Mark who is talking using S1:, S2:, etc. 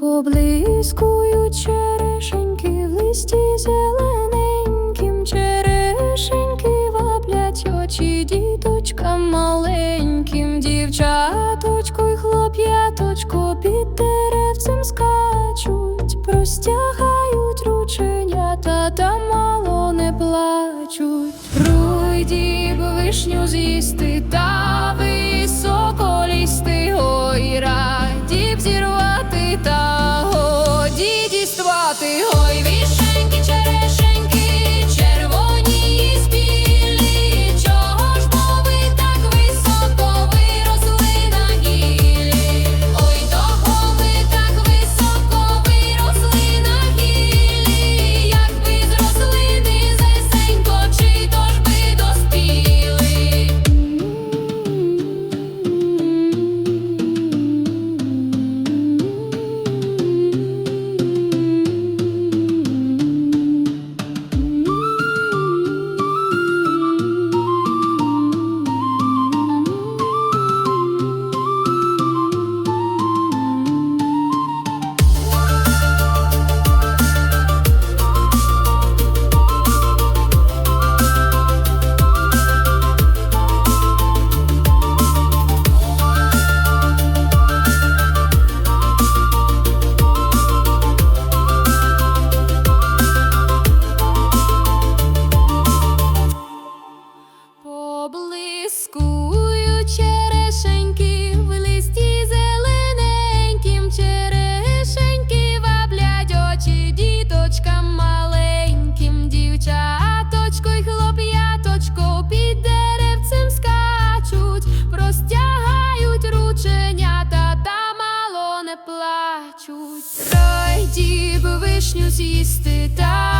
S1: Поблискують черешеньки в листі зелененьким, черешеньки ваблять очі діточкам маленьким, дівчаточко й хлоп'яточко під деревцем скачуть, простягають рученята та мало не плачуть. Руйді б вишню з'їсти та Be home. вишню з'їсти та.